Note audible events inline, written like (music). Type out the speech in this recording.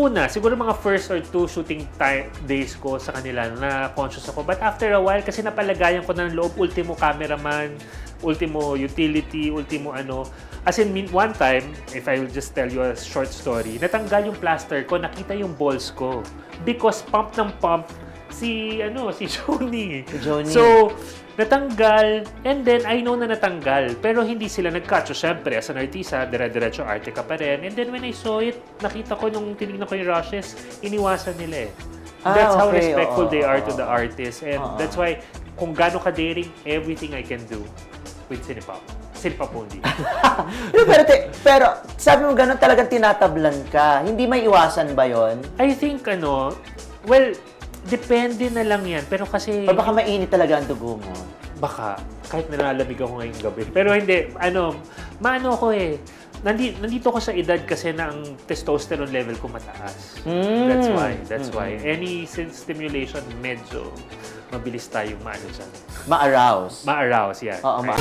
una, siguro mga first or two shooting time, days ko sa kanila na conscious ako. But after a while, kasi napalagayan ko na ng loob, ultimo cameraman, ultimo utility, ultimo ano. As in, one time, if I will just tell you a short story, natanggal yung plaster ko, nakita yung balls ko. Because pump ng pump si, ano, si (laughs) Johnny. Si Johnny. So, natanggal, and then I know na natanggal, pero hindi sila nag-cut. So, syempre, as an artista, dire-diretso arte ka pa rin. And then when I saw it, nakita ko nung tinignan ko yung rushes, iniwasan nila eh. Ah, That's how okay. respectful Oo, they are oo, to the artist. And Oo. that's why, kung gaano ka-daring, everything I can do with Cinepop. Only. (laughs) Pero, pero, te- pero sabi mo ganun talagang tinatablan ka. Hindi may iwasan ba yon? I think, ano, well, depende na lang yan. Pero kasi... O baka mainit talaga ang dugo mo? Baka. Kahit nalalamig ako ngayong gabi. Pero hindi, ano, maano ko eh. Nandi, nandito ko sa edad kasi na ang testosterone level ko mataas. Mm. That's why. That's Mm. why. Any stimulation, medyo mabilis tayong maano dyan. Ma-arouse. Ma-arouse, yeah. Oo, ma